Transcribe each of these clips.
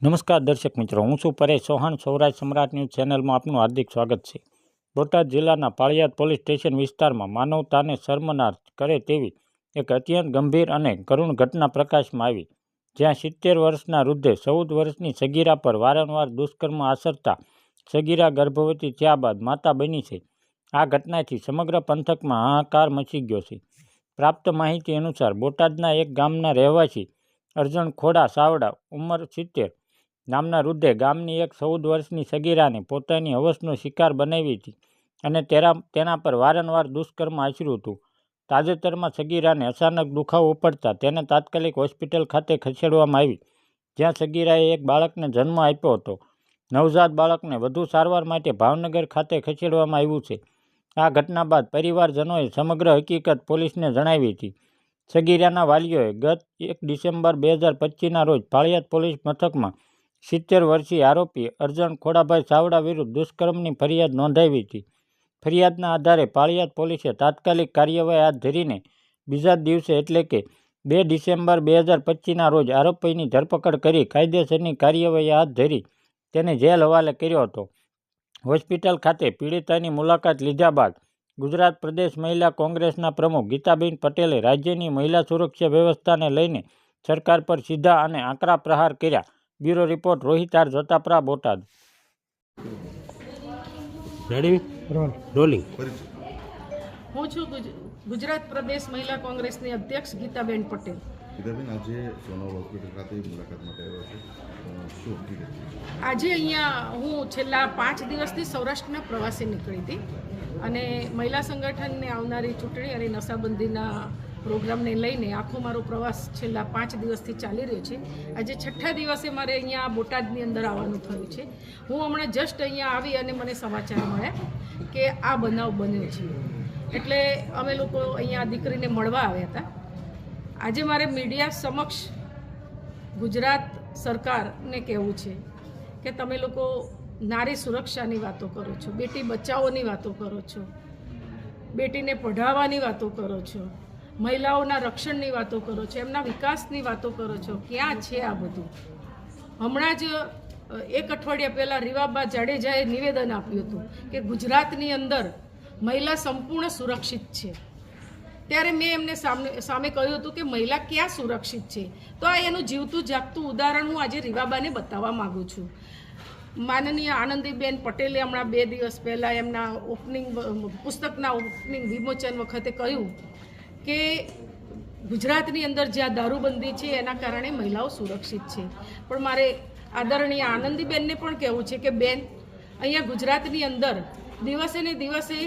નમસ્કાર દર્શક મિત્રો, હું છું પરેશ ચૌહાણ. સૌરાષ્ટ્ર સમ્રાટ ન્યૂઝ ચેનલમાં આપનું હાર્દિક સ્વાગત છે. બોટાદ જિલ્લાના પાળિયાદ પોલીસ સ્ટેશન વિસ્તારમાં માનવતાને શર્મનાર કરે તેવી એક અત્યંત ગંભીર અને કરુણ ઘટના પ્રકાશમાં આવી, જ્યાં સિત્તેર વર્ષના વૃદ્ધે ચૌદ વર્ષની સગીરા પર વારંવાર દુષ્કર્મ આચરતા સગીરા ગર્ભવતી થયા બાદ માતા બની છે. આ ઘટનાથી સમગ્ર પંથકમાં હાહાકાર મચી ગયો છે. પ્રાપ્ત માહિતી અનુસાર બોટાદના એક ગામના રહેવાસી અર્જણ ખોડા સાવડા, ઉંમર સિત્તેર નામના વૃદ્ધે ગામની એક ચૌદ વર્ષની સગીરાને પોતાની હવસનો શિકાર બનાવી હતી અને તેરા, તેના પર વારંવાર દુષ્કર્મ આચર્યું હતું. તાજેતરમાં સગીરાને અચાનક દુખાવો ઉપડતા તેને તાત્કાલિક હોસ્પિટલ ખાતે ખસેડવામાં આવી, જ્યાં સગીરાએ એક બાળકને જન્મ આપ્યો હતો. નવજાત બાળકને વધુ સારવાર માટે ભાવનગર ખાતે ખસેડવામાં આવ્યું છે. આ ઘટના બાદ પરિવારજનોએ સમગ્ર હકીકત પોલીસને જણાવી હતી. સગીરાના વાલીઓએ ગત એક ડિસેમ્બર બે હજાર પચીસના રોજ પાળિયાદ પોલીસ મથકમાં સિત્તેર વર્ષીય આરોપી અર્જણ ખોડાભાઈ ચાવડા વિરુદ્ધ દુષ્કર્મની ફરિયાદ નોંધાવી હતી. ફરિયાદના આધારે પાળિયાદ પોલીસે તાત્કાલિક કાર્યવાહી હાથ ધરીને બીજા દિવસે એટલે કે બે ડિસેમ્બર બે હજાર પચીસના રોજ આરોપીની ધરપકડ કરી કાયદેસરની કાર્યવાહી હાથ ધરી તેને જેલ હવાલે કર્યો હતો. હોસ્પિટલ ખાતે પીડિતાની મુલાકાત લીધા બાદ ગુજરાત પ્રદેશ મહિલા કોંગ્રેસના પ્રમુખ ગીતાબેન પટેલે રાજ્યની મહિલા સુરક્ષા વ્યવસ્થાને લઈને સરકાર પર સીધા અને આકરા પ્રહાર કર્યા. Bureau report Rohit R Jotapara Botad. Ready? Rolling. હું છું ગુજરાત પ્રદેશ મહિલા કોંગ્રેસની અધ્યક્ષ ગીતાબેન પટેલ. ગીતાબેન આજે સોનલ હોસ્પિટલ ખાતે મુલાકાત માટે આવ્યો છે. અ, શું હકીકત છે? આજે અહીંયા હું છેલ્લા પાંચ દિવસથી સૌરાષ્ટ્રના પ્રવાસે નીકળી હતી. અને મહિલા સંગઠનને આવનારી ચૂંટણી અને નશાબંધીના પ્રોગ્રામને લઈને આખો મારો પ્રવાસ છેલ્લા પાંચ દિવસથી ચાલી રહ્યો છે. આજે છઠ્ઠા દિવસે મારે અહીંયા બોટાદની અંદર આવવાનું થયું છે. હું હમણાં જસ્ટ અહીંયા આવી અને મને સમાચાર મળ્યા કે આ બનાવ બન્યો છે. એટલે અમે લોકો અહીંયા દીકરીને મળવા આવ્યા હતા. આજે મારે મીડિયા સમક્ષ ગુજરાત સરકારને કહેવું છે કે તમે લોકો નારી સુરક્ષાની વાતો કરો છો, બેટી બચાવોની વાતો કરો છો, બેટીને પઢાવવાની વાતો કરો છો. મહિલાઓના રક્ષણની વાતો કરો છો, એમના વિકાસની વાતો કરો છો, ક્યાં છે આ બધું? હમણાં જ એક અઠવાડિયા પહેલાં રીવાબા જાડેજાએ નિવેદન આપ્યું હતું કે ગુજરાતની અંદર મહિલા સંપૂર્ણ સુરક્ષિત છે. ત્યારે મેં એમને સામે સામે કહ્યું હતું કે મહિલા ક્યાં સુરક્ષિત છે? તો આ એનું જીવતું જાગતું ઉદાહરણ હું આજે રીવાબાને બતાવવા માગું છું. માનનીય આનંદીબેન પટેલે હમણાં બે દિવસ પહેલાં એમના ઓપનિંગ પુસ્તકના ઓપનિંગ વિમોચન વખતે કહ્યું કે ગુજરાતની અંદર જ્યાં દારૂબંધી છે, એના કારણે મહિલાઓ સુરક્ષિત છે. પણ મારે આદરણીય આનંદીબેનને પણ કહેવું છે કે, બેન, અહીંયા ગુજરાતની અંદર દિવસે ને દિવસે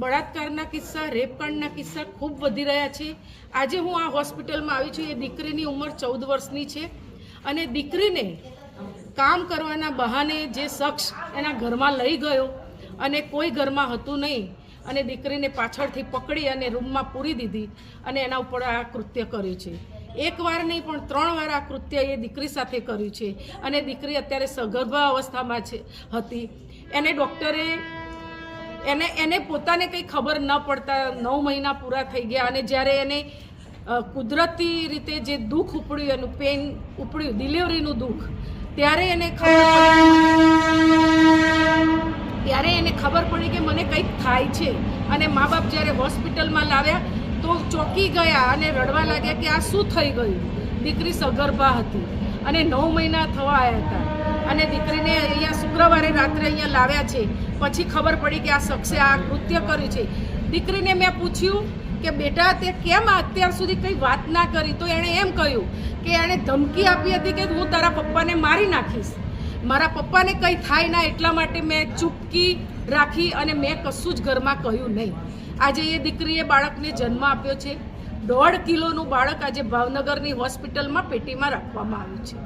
બળાત્કારના કિસ્સા રેપકાંડના કિસ્સા ખૂબ વધી રહ્યા છે. આજે હું આ હોસ્પિટલમાં આવી છું. એ દીકરીની ઉંમર ચૌદ વર્ષની છે અને દીકરીને કામ કરવાના બહાને જે શખ્સ એના ઘરમાં લઈ ગયો અને કોઈ ઘરમાં હતું નહીં. અને દીકરીને પાછળથી પકડી અને રૂમમાં પૂરી દીધી અને એના ઉપર આ કૃત્ય કર્યું છે. એકવાર નહીં, પણ ત્રણ વાર આ કૃત્ય એ દીકરી સાથે કર્યું છે. અને દીકરી અત્યારે સગર્ભા અવસ્થામાં છે, હતી. એને ડૉક્ટરે, એને એને પોતાને કંઈ ખબર ન પડતા નવ મહિના પૂરા થઈ ગયા અને જ્યારે એને કુદરતી રીતે જે દુઃખ ઉપડ્યું, એનું પેન ઉપડ્યું ડિલિવરીનું દુઃખ, ત્યારે એને ખબર ત્યારે એને ખબર પડી કે મને કંઈક થાય છે. અને મા બાપ જ્યારે હોસ્પિટલમાં લાવ્યા તો ચોંકી ગયા અને રડવા લાગ્યા કે આ શું થઈ ગયું? દીકરી સગર્ભા હતી અને નવ મહિના થવા આવ્યા હતા. અને દીકરીને અહીંયા શુક્રવારે રાત્રે અહીંયા લાવ્યા છે. પછી ખબર પડી કે આ શખ્સે આ કૃત્ય કર્યું છે. દીકરીને મેં પૂછ્યું કે બેટા, તે કેમ અત્યાર સુધી કંઈ વાત ના કરી? તો એણે એમ કહ્યું કે એણે ધમકી આપી હતી કે હું તારા પપ્પાને મારી નાખીશ. મારા પપ્પાને કંઈ થાય ના એટલા માટે મેં ચૂપકી રાખી અને મેં કશું જ ઘરમાં કહ્યું નહીં. આજે એ દીકરીએ બાળકને જન્મ આપ્યો છે. દોઢ કિલોનું બાળક આજે ભાવનગરની હોસ્પિટલમાં પેટીમાં રાખવામાં આવ્યું છે.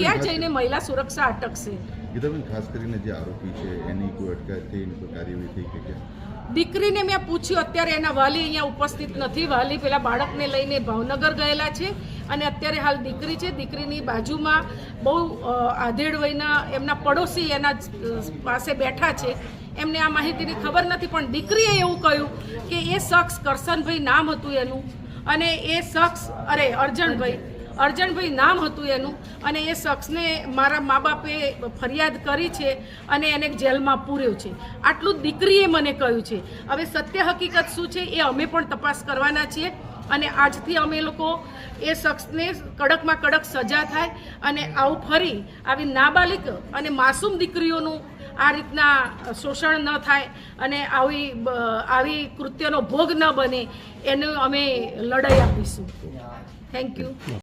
ક્યાં જઈને મહિલા સુરક્ષા અટકશે? ગીતાબેન ખાસ કરીને જે આરોપી છે એની કોઈ અટકાયત થઈ એની કોઈ કાર્યવાહી થઈ કે ક્યાં દીકરીને મેં પૂછ્યું અત્યારે એના વાલી અહીંયા ઉપસ્થિત નથી. વાલી પેલા બાળકને લઈને ભાવનગર ગયેલા છે અને અત્યારે હાલ દીકરી છે. દીકરીની બાજુમાં બહુ આધેડ વયના એમના પડોશી એના પાસે બેઠા છે. એમને આ માહિતીની ખબર નથી પણ દીકરીએ એવું કહ્યું કે એ શખ્સ કરશનભાઈ નામ હતું એનું. અને એ શખ્સ, અરે, અર્જણભાઈ. અર્જણભાઈ નામ હતું એનું અને એ શખ્સને મારા મા બાપે ફરિયાદ કરી છે અને એને જેલમાં પૂર્યો છે. આટલું દીકરીએ મને કહ્યું છે. હવે સત્ય હકીકત શું છે એ અમે પણ તપાસ કરવાના છીએ અને આજથી અમે લોકો એ શખ્સને કડકમાં કડક સજા થાય અને આવું ફરી આવી નાબાલિક અને માસૂમ દીકરીઓનું આ રીતના શોષણ ન થાય અને આવી આવી કૃત્યનો ભોગ ન બને, એનું અમે લડાઈ આપીશું. Thank you